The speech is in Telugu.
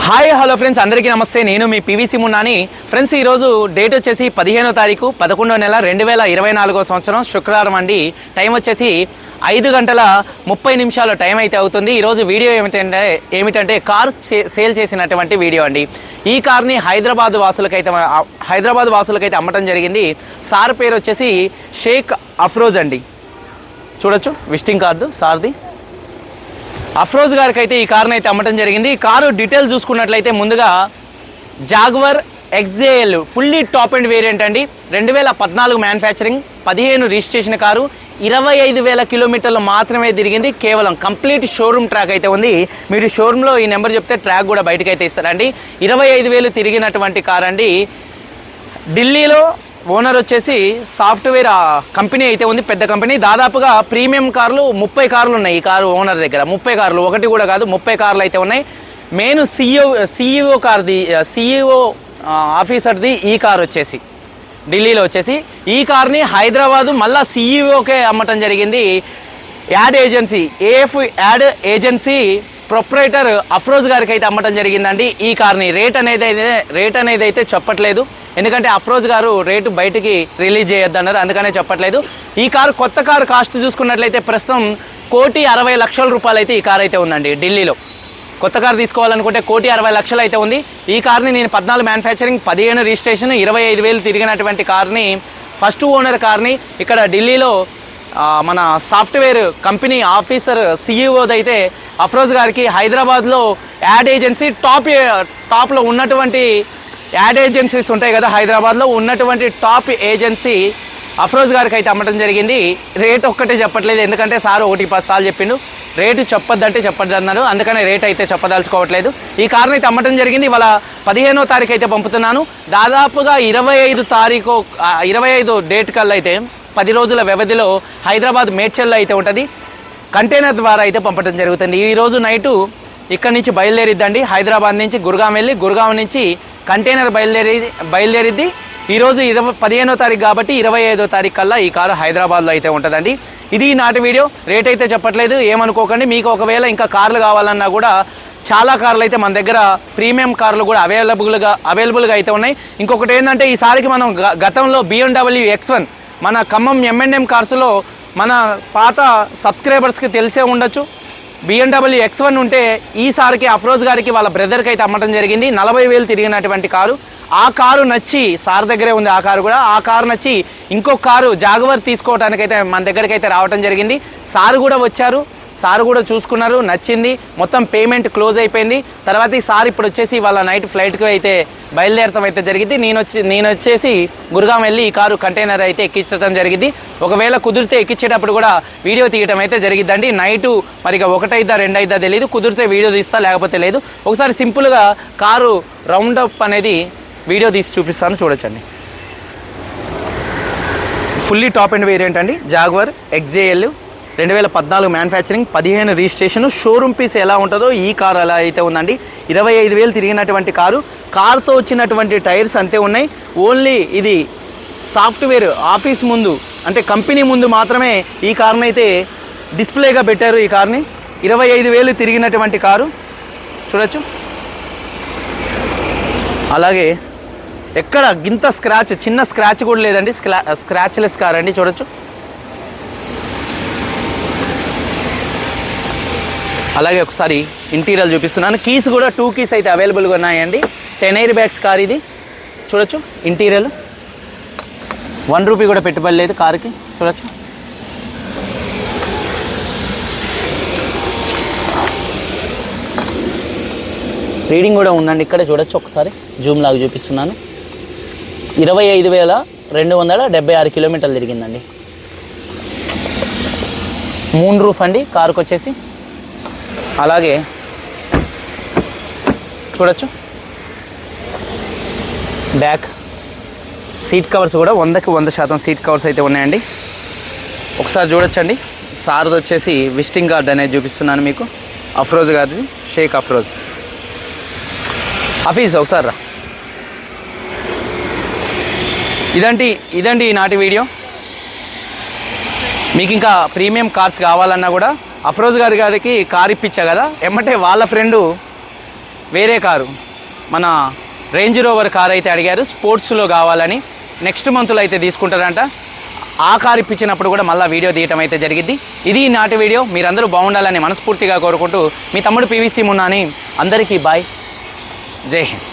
హాయ్ హలో ఫ్రెండ్స్ అందరికీ నమస్తే. నేను మీ పివిసి మున్నాని. ఫ్రెండ్స్ ఈరోజు డేట్ వచ్చేసి పదిహేనో తారీఖు పదకొండో నెల రెండు వేల ఇరవై నాలుగో సంవత్సరం శుక్రవారం అండి. టైం వచ్చేసి ఐదు గంటల ముప్పై నిమిషాలు టైం అయితే అవుతుంది. ఈరోజు వీడియో ఏమిటంటే ఏమిటంటే కార్ చే- సేల్ చేసినటువంటి వీడియో అండి. ఈ కార్ని హైదరాబాద్ వాసులకైతే హైదరాబాద్ వాసులకైతే అమ్మటం జరిగింది. సార్ పేరు వచ్చేసి షేక్ అఫ్రోజ్ అండి. చూడొచ్చు విజిటింగ్ కార్డు సార్ది. అఫ్రోజ్ గారికి అయితే ఈ కారును అయితే అమ్మటం జరిగింది. ఈ కారు డీటెయిల్ చూసుకున్నట్లయితే ముందుగా Jaguar XJL fully top end variant అండి. రెండు వేల పద్నాలుగు మ్యానుఫ్యాక్చరింగ్ పదిహేను రిజిస్ట్రేషన్ కారు ఇరవై ఐదు వేల కిలోమీటర్లు మాత్రమే తిరిగింది. కేవలం కంప్లీట్ షోరూమ్ ట్రాక్ అయితే ఉంది. మీరు షోరూంలో ఈ నెంబర్ చెప్తే ట్రాక్ కూడా బయటకు అయితే ఇస్తారండి. ఇరవై ఐదు వేలు తిరిగినటువంటి కార్ అండి ఢిల్లీలో ఓనర్ వచ్చేసి సాఫ్ట్వేర్ ఆ, కంపెనీ అయితే ఉంది పెద్ద కంపెనీ. దాదాపుగా ప్రీమియం కార్లు ముప్పై కార్లు ఉన్నాయి ఈ కారు ఓనర్ దగ్గర. ముప్పై కార్లు. ఒకటి కూడా కాదు ముప్పై కార్లు అయితే ఉన్నాయి. మెయిన్ సిఇఓ సిఇఓ కార్ది సిఇఓ ఆఫీసర్ది ఈ కార్ వచ్చేసి. ఢిల్లీలో వచ్చేసి. ఈ కార్ని హైదరాబాదు మళ్ళా సిఇఓకే అమ్మటం జరిగింది. Ad agency AF ad agency proprietor Afroz గారికి అయితే అమ్మటం జరిగిందండి ఈ కార్ని. రేట్ అనేది అయితే రేట్ అనేది అయితే చెప్పట్లేదు. ఎందుకంటే అఫ్రోజ్ గారు రేటు బయటికి రిలీజ్ చేయొద్దన్నారు అందుకనే చెప్పట్లేదు. ఈ కారు కొత్త కారు కాస్ట్ చూసుకున్నట్లయితే ప్రస్తుతం కోటి అరవై లక్షల రూపాయలు అయితే ఈ కార్ అయితే ఉందండి ఢిల్లీలో. కొత్త కారు తీసుకోవాలనుకుంటే కోటి అరవై లక్షలు అయితే ఉంది. ఈ కార్ని నేను పద్నాలుగు మ్యానుఫ్యాక్చరింగ్ పదిహేను రిజిస్ట్రేషన్ ఇరవై ఐదు వేలు తిరిగినటువంటి కార్ని ఫస్ట్ ఓనర్ కార్ని ఇక్కడ ఢిల్లీలో మన సాఫ్ట్వేర్ కంపెనీ ఆఫీసర్ సిఈఓదైతే అఫ్రోజ్ గారికి హైదరాబాద్లో యాడ్ ఏజెన్సీ టాప్ టాప్లో ఉన్నటువంటి యాడ్ ఏజెన్సీస్ ఉంటాయి కదా హైదరాబాద్లో. ఉన్నటువంటి టాప్ ఏజెన్సీ అఫ్రోజ్ గారికి అయితే అమ్మటం జరిగింది. రేట్ ఒక్కటే చెప్పట్లేదు. ఎందుకంటే సార్ ఒకటి పది సార్లు చెప్పిండు. రేటు చెప్పొద్దంటే చెప్పద్దు అన్నారు అందుకనే రేట్ అయితే చెప్పదలుచుకోవట్లేదు. ఈ కార్ని అయితే అమ్మటం జరిగింది. ఇవాళ పదిహేనో తారీఖు అయితే పంపుతున్నాను. దాదాపుగా ఇరవై ఐదు తారీఖు ఇరవై ఐదు డేట్ కల్లా అయితే పది రోజుల వ్యవధిలో హైదరాబాద్ మేడ్చల్లో అయితే ఉంటుంది. కంటైనర్ ద్వారా అయితే పంపడం జరుగుతుంది. ఈ రోజు నైటు ఇక్కడ నుంచి బయలుదేరిద్దండి. హైదరాబాద్ నుంచి గురుగాం వెళ్ళి గురుగాం నుంచి కంటైనర్ బయలుదేరి బయలుదేరిద్ది. ఈరోజు ఇరవై పదిహేనో తారీఖు కాబట్టి ఇరవై ఐదో తారీఖు కల్లా ఈ కారు హైదరాబాద్లో అయితే ఉంటుందండి. ఇది ఈ నాటి వీడియో. రేట్ అయితే చెప్పట్లేదు ఏమనుకోకండి. మీకు ఒకవేళ ఇంకా కార్లు కావాలన్నా కూడా చాలా కార్లు అయితే మన దగ్గర ప్రీమియం కార్లు కూడా అవైలబుల్గా అవైలబుల్గా అయితే ఉన్నాయి. ఇంకొకటి ఏంటంటే ఈసారికి మనం గ- గతంలో బిఎండబ్ల్యూ ఎక్స్ వన్ మన ఖమ్మం ఎంఎన్ఎం కార్స్లో మన పాత సబ్స్క్రైబర్స్కి తెలిసే ఉండొచ్చు. బిఎండబ్ల్యూ ఎక్స్ వన్ ఉంటే ఈసారికి అఫ్రోజ్ గారికి వాళ్ళ బ్రదర్కి అయితే అమ్మటం జరిగింది. నలభై వేలు తిరిగినటువంటి కారు. ఆ కారు నచ్చి సార్ దగ్గరే ఉంది ఆ కారు కూడా. ఆ కారు నచ్చి ఇంకో కారు జాగవర్ తీసుకోవడానికైతే మన దగ్గరికి అయితే రావటం జరిగింది. సార్ కూడా వచ్చారు. సార్ కూడా చూసుకున్నారు నచ్చింది. మొత్తం పేమెంట్ క్లోజ్ అయిపోయింది. తర్వాత ఈ సార్ ఇప్పుడు వచ్చేసి వాళ్ళ నైట్ ఫ్లైట్కి అయితే బయలుదేరటం అయితే జరిగింది. నేను వచ్చి నేను వచ్చేసి గురుగాం వెళ్ళి ఈ కారు కంటైనర్ అయితే ఎక్కించడం జరిగింది. ఒకవేళ కుదిరితే ఎక్కించేటప్పుడు కూడా వీడియో తీయటం అయితే జరిగిద్దండి. నైటు మరి ఇక ఒకటైదా రెండైదా తెలియదు కుదిరితే వీడియో తీస్తా లేకపోతే లేదు. ఒకసారి సింపుల్గా కారు రౌండ్ అప్ అనేది వీడియో తీసి చూపిస్తాను చూడొచ్చండి. ఫుల్లీ టాప్ అండ్ వేరియంట్ అండి. జాగ్వర్ ఎక్జేఎల్ రెండు వేల పద్నాలుగు మ్యానుఫ్యాక్చరింగ్ పదిహేను రిజిస్ట్రేషన్ షోరూమ్ పీస్ ఎలా ఉంటుందో ఈ కారు అలా అయితే ఉందండి. ఇరవై ఐదు వేలు తిరిగినటువంటి కారు కార్తో వచ్చినటువంటి టైర్స్ అంతే ఉన్నాయి. ఓన్లీ ఇది సాఫ్ట్వేర్ ఆఫీస్ ముందు అంటే కంపెనీ ముందు మాత్రమే ఈ కార్ని అయితే డిస్ప్లేగా పెట్టారు ఈ కార్ని ఇరవై ఐదు వేలు తిరిగినటువంటి కారు చూడొచ్చు. అలాగే ఎక్కడ గింత స్క్రాచ్ చిన్న స్క్రాచ్ కూడా లేదండి. స్క్రా స్క్రాచ్లెస్ కార్ అండి చూడొచ్చు. అలాగే ఒకసారి ఇంటీరియర్ చూపిస్తున్నాను. కీస్ కూడా టూ కీస్ అయితే అవైలబుల్గా ఉన్నాయండి. టెన్ ఎయిర్ బ్యాగ్స్ కార్ ఇది. చూడొచ్చు ఇంటీరియర్. వన్ రూపీ కూడా పెట్టుబడి లేదు కారుకి. చూడొచ్చు. రీడింగ్ కూడా ఉందండి ఇక్కడ. చూడొచ్చు ఒకసారి. జూమ్ లాగా చూపిస్తున్నాను. ఇరవై ఐదు వేల రెండు వందల డెబ్బై ఆరు కిలోమీటర్లు తిరిగిందండి. మూన్ రూఫ్ అండి. కారుకు వచ్చేసి అలాగే చూడొచ్చు. బ్యాక్ సీట్ కవర్స్ కూడా వందకి వంద శాతం సీట్ కవర్స్ అయితే ఉన్నాయండి. ఒకసారి చూడొచ్చండి. సార్ది వచ్చేసి విజిటింగ్ కార్డ్ అనేది చూపిస్తున్నాను మీకు. అఫ్రోజ్ గారిది షేక్ అఫ్రోజ్. హఫీజ్ ఒకసారి రా. ఇదండి ఇదండి ఈనాటి వీడియో. మీకు ఇంకా ప్రీమియం కార్స్ కావాలన్నా కూడా అఫ్రోజ్ గారి గారికి కార్ ఇప్పించా కదా? ఎమ్మటే వాళ్ళ ఫ్రెండు వేరే కారు. మన రేంజ్ రోవర్ కార్ అయితే అడిగారు స్పోర్ట్స్లో కావాలని. నెక్స్ట్ మంత్లో అయితే తీసుకుంటారంట. ఆ కార్ ఇప్పించినప్పుడు కూడా మళ్ళీ వీడియో తీయటం అయితే జరిగింది ఇది నాటి వీడియో. మీరందరూ బాగుండాలని మనస్ఫూర్తిగా కోరుకుంటూ మీ తమ్ముడు పీవీసీ మున్నాని అందరికీ బాయ్. జై హింద్.